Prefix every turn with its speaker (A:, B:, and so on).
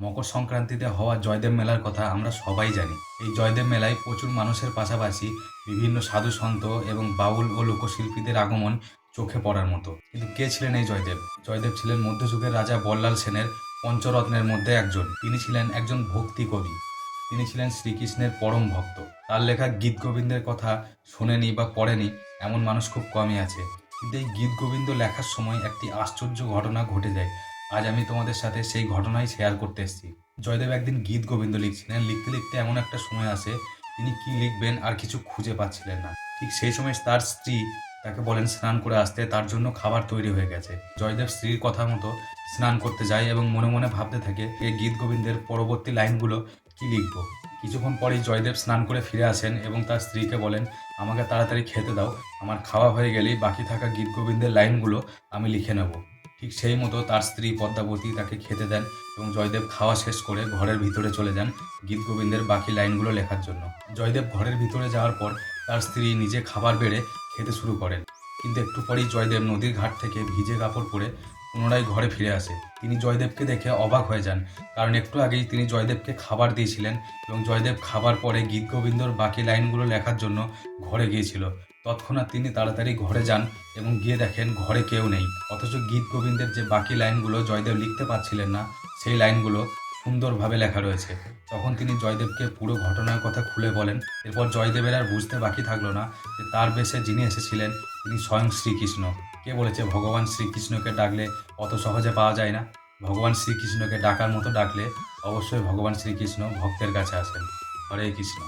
A: মকর সংক্রান্তিতে হওয়া জয়দেব মেলার কথা আমরা সবাই জানি। এই জয়দেব মেলায় প্রচুর মানুষের পাশাপাশি বিভিন্ন সাধু সন্ত এবং বাউল ও লোকশিল্পীদের আগমন চোখে পড়ার মতো। কিন্তু কে ছিলেন এই জয়দেব? জয়দেব ছিলেন মধ্যযুগের রাজা বল্লাল সেনের পঞ্চরত্নের মধ্যে একজন। তিনি ছিলেন একজন ভক্তি কবি। তিনি ছিলেন শ্রীকৃষ্ণের পরম ভক্ত। তার লেখা গীত গোবিন্দের কথা শোনেনি বা পড়েনি এমন মানুষ খুব কমই আছে। কিন্তু এই গীত গোবিন্দ লেখার সময় একটি আশ্চর্য ঘটনা ঘটে যায়। আজ আমি তোমাদের সাথে সেই ঘটনাই শেয়ার করতে এসেছি। জয়দেব একদিন গীত গোবিন্দ লিখছিলেন। লিখতে লিখতে এমন একটা সময় আসে, তিনি কি লিখবেন আর কিছু খুঁজে পাচ্ছিলেন না। ঠিক সেই সময় তার স্ত্রী তাকে বলেন, স্নান করে আসতে, তার জন্য খাবার তৈরি হয়ে গেছে। জয়দেব স্ত্রীর কথা মতো স্নান করতে যায় এবং মনে মনে ভাবতে থাকে এই গীত গোবিন্দের পরবর্তী লাইনগুলো কি লিখব? কিছুক্ষণ পরেই জয়দেব স্নান করে ফিরে আসেন এবং তার স্ত্রীকে বলেন, আমাকে তাড়াতাড়ি খেতে দাও। আমার খাওয়া হয়ে গেলেই বাকি থাকা গীত গোবিন্দের লাইনগুলো আমি লিখে নেব। ঠিক সেই মতো তার স্ত্রী পদ্মাবতী তাকে খেতে দেন এবং জয়দেব খাওয়া শেষ করে ঘরের ভিতরে চলে যান গীত গোবিন্দের বাকি লাইনগুলো লেখার জন্য। জয়দেব ঘরের ভিতরে যাওয়ার পর তার স্ত্রী নিজে খাবার বেড়ে খেতে শুরু করেন। কিন্তু একটু পরেই জয়দেব নদীর ঘাট থেকে ভিজে কাপড় পরে পুনরায় ঘরে ফিরে আসে। তিনি জয়দেবকে দেখে অবাক হয়ে যান। কারণ একটু আগেই তিনি জয়দেবকে খাবার দিয়েছিলেন এবং জয়দেব খাবার পরে গীত গোবিন্দর বাকি লাইনগুলো লেখার জন্য ঘরে গিয়েছিল। তৎক্ষণাৎ তিনি তাড়াতাড়ি ঘরে যান এবং গিয়ে দেখেন ঘরে কেউ নেই। অথচ গীত গোবিন্দের যে বাকি লাইনগুলো জয়দেব লিখতে পারছিলেন না, সেই লাইনগুলো সুন্দরভাবে লেখা রয়েছে। তখন তিনি জয়দেবকে পুরো ঘটনার কথা খুলে বলেন। এরপর জয়দেবের আর বুঝতে বাকি থাকল না যে তার বেশে যিনি এসেছিলেন, তিনি স্বয়ং শ্রীকৃষ্ণ। কে বলেছে, ভগবান শ্রীকৃষ্ণকে ডাকলে অত সহজে পাওয়া যায় না? ভগবান শ্রীকৃষ্ণকে ডাকার মতো ডাকলে অবশ্যই ভগবান শ্রীকৃষ্ণ ভক্তের কাছে আসেন। হরে কৃষ্ণ।